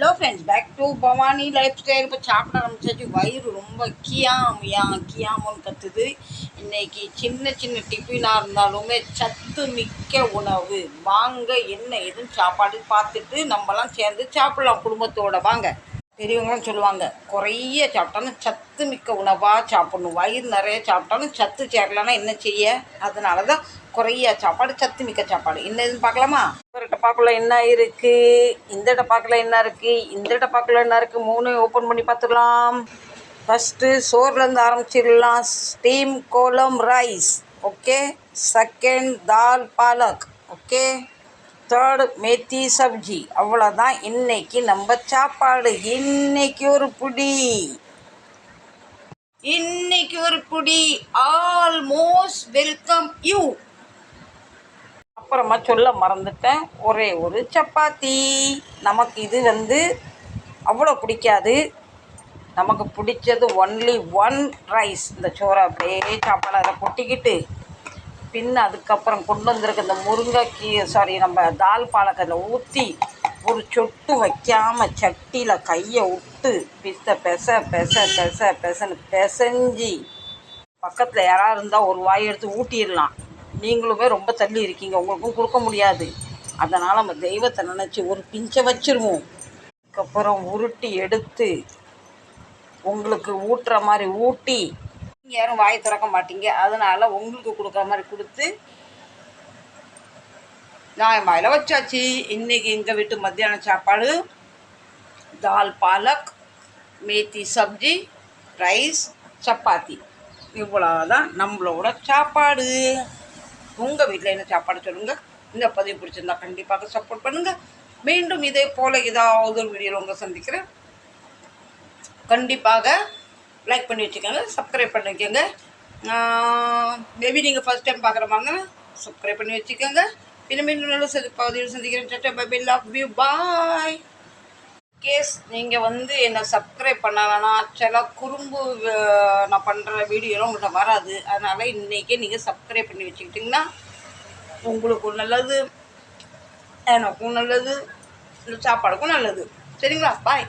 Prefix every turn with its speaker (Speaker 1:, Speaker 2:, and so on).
Speaker 1: Hello friends back to Bhavani lifestyle இப்போ சாப்பிட ஆரம்பிச்சாச்சு. வயிறு ரொம்ப கியாம் யா கியாமோன்னு கத்துது. இன்னைக்கு சின்ன சின்ன டிஃபினாக இருந்தாலுமே சத்து மிக்க உணவு. வாங்க என்ன எதுவும் சாப்பாடு பார்த்துட்டு நம்மலாம் சேர்ந்து சாப்பிடலாம் குடும்பத்தோட. வாங்க. பெரியவங்களும் சொல்லுவாங்க குறைய சாப்பிட்டாலும் சத்து மிக்க உணவாக சாப்பிடணும். வயிறு நிறைய சாப்பிட்டாலும் சத்து சேரலன்னா என்ன செய்ய? அதனால தான் குறைய சாப்பாடு சத்து மிக்க சாப்பாடு. என்ன எதுன்னு பார்க்கலாமா? டப்பாக்குள்ள என்ன இருக்கு? இந்த டப்பாக்குள்ள என்ன இருக்கு? இந்த டப்பாக்குள்ள என்ன இருக்கு? மூணு ஓப்பன் பண்ணி பார்த்துக்கலாம் ஃபஸ்ட்டு சோறுலேருந்து ஆரம்பிச்சிடலாம். Steam kolam rice okay second dal palak okay third methi sabzi அவ்வளோதான் இன்னைக்கு நம்ம சாப்பாடு. இன்னைக்கு ஒரு புடி. இன்னைக்கு ஒரு புடி. ஆல்மோஸ்ட் வெல்கம் யூ அப்புறமா சொல்ல மறந்துட்டேன். ஒரே ஒரு சப்பாத்தி. நமக்கு இது வந்து அவ்வளோ பிடிக்காது. நமக்கு பிடிச்சது ஒன்லி ஒன் ரைஸ் இந்த சோறை அப்படியே சாப்பாடு அதை கொட்டிக்கிட்டு பின்ன அதுக்கப்புறம் கொண்டு வந்திருக்க இந்த முருங்கைக்கீ சாரி நம்ம தால் பாலக்கத்தில் ஊற்றி ஒரு சொட்டு வைக்காமல் சட்டியில் கையை விட்டு பித்த பெச பெச பெச பெசன்னு பெசஞ்சி பக்கத்தில் யாராவது இருந்தால் ஒரு வாய் எடுத்து ஊட்டிடலாம். நீங்களுமே ரொம்ப தள்ளி இருக்கீங்க. உங்களுக்கும் கொடுக்க முடியாது. அதனால் நம்ம தெய்வத்தை நினச்சி ஒரு பிஞ்சை வச்சிருவோம். அதுக்கப்புறம் உருட்டி எடுத்து உங்களுக்கு ஊட்டுற மாதிரி ஊட்டி. நீங்கள் யாரும் வாய் திறக்க மாட்டீங்க. அதனால் உங்களுக்கு கொடுக்குற மாதிரி கொடுத்து நான் வாயில் வச்சாச்சு. இன்றைக்கி எங்கள் வீட்டு மத்தியான சாப்பாடு. தால் பாலக் மேத்தி சப்ஜி ரைஸ் சப்பாத்தி. இவ்வளோதான் நம்மளோட சாப்பாடு. உங்கள் வீட்டில் என்ன சாப்பாடு சொல்லுங்கள் இந்த பதிவு பிடிச்சிருந்தா கண்டிப்பாக சப்போர்ட் பண்ணுங்கள் மீண்டும் இதே போல் ஏதாவது ஒரு வீடியோவில் உங்களை சந்திக்கிறேன். கண்டிப்பாக லைக் பண்ணி வச்சுக்கோங்க சப்ஸ்கிரைப் பண்ணி வைக்கோங்க மேபி நீங்கள் ஃபஸ்ட் டைம் பார்க்குற மாதிரி சப்ஸ்கிரைப் பண்ணி வச்சுக்கோங்க. இன்னும் மீண்டும் நல்ல சதி சந்திக்கிறேன். சட்டை bye love you bye guys நீங்கள் வந்து என்னை சப்ஸ்கிரைப் பண்ணலைன்னா சில குறும்பு நான் பண்ணுற வீடியோலாம் உங்கள்கிட்ட வராது. அதனால் இன்றைக்கே நீங்கள் சப்ஸ்கிரைப் பண்ணி வச்சுக்கிட்டிங்கன்னா உங்களுக்கும் நல்லது எனக்கும் நல்லது இந்த சாப்பாடுக்கும் நல்லது. சரிங்களா? பாய்